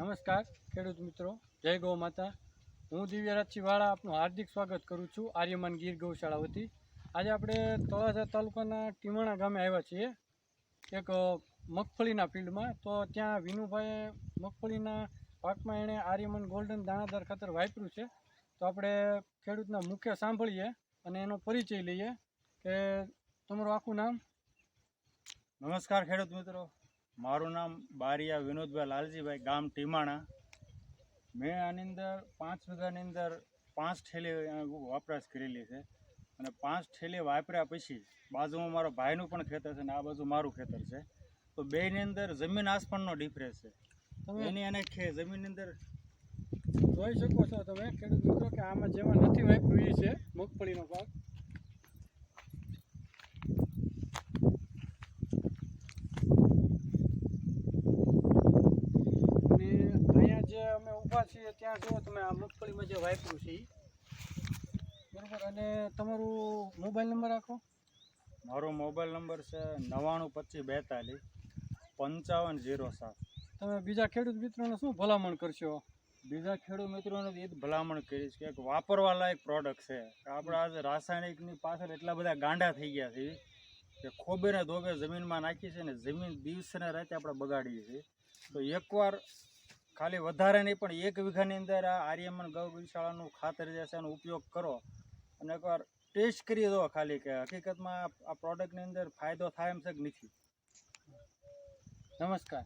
નમસ્કાર, ખેડૂત મિત્રો. જય ગૌ માતા. હું દિવ્યરાજસિંહ વાળા આપનું હાર્દિક સ્વાગત કરું છું આર્યમાન ગીર ગૌશાળા વતી. આજે આપણે તળાજા તાલુકાના ટીમાણા ગામે આવ્યા છીએ, એક મગફળીના ફિલ્ડમાં. તો ત્યાં વિનુભાઈએ મગફળીના પાકમાં એણે આર્યમન ગોલ્ડન દાણાદાર ખાતર વાપર્યું છે. તો આપણે ખેડૂતના મુખ્ય સાંભળીએ અને એનો પરિચય લઈએ કે તમારું આખું નામ? નમસ્કાર ખેડૂત મિત્રો. મારું નામ બારિયા વિનોદભાઈ લાલજીભાઈ ગામ ટીમાણા. મેં આની અંદર પાંચ વીઘાની અંદર પાંચ ઠેલી વપરાશ કરેલી છે. અને પાંચ ઠેલી વાપર્યા પછી બાજુમાં મારા ભાઈનું પણ ખેતર છે અને આ બાજુ મારું ખેતર છે. તો બેની અંદર જમીન આસમાનનો ડિફરન્સ છે. તમે એની અને ખે જમીનની અંદર જોઈ શકો છો તમે. ખેડૂત મિત્રો કે આમાં જેમાં નથી વાપર્યું એ છે. મગફળીનો પાક અને અહીંયા જે અમે ઊભા છીએ ત્યાં જુઓ તમે આ મગફળીમાં જે વાપર્યું છે બરાબર અને તમારું મોબાઈલ નંબર રાખો મારો મોબાઈલ નંબર છે નવ્વાણું પચીસ બેતાલીસ પંચાવન ઝીરો સાત. તમે બીજા ખેડૂત મિત્રોને શું ભલામણ કરશો? બીજા ખેડૂત મિત્રોને એ જ ભલામણ કરીશ કે વાપરવા લાયક પ્રોડક્ટ છે. આપણે આજે રાસાયણિકની પાછળ એટલા બધા ગાંડા થઈ ગયા છે કે ખોબે ને ધોબે જમીનમાં નાખી છે ને જમીન દિવસે ને રાતે આપણે બગાડીએ છીએ. તો એકવાર ખાલી વધારે નહીં, પણ એક વીઘાની અંદર આ આર્યમન ગૌ ગૌશાળાનું ખાતર જે છે એનો ઉપયોગ કરો. અને એકવાર ટેસ્ટ કરી દો ખાલી કે હકીકતમાં આ પ્રોડક્ટની અંદર ફાયદો થાય એમ છે કે નથી. નમસ્કાર.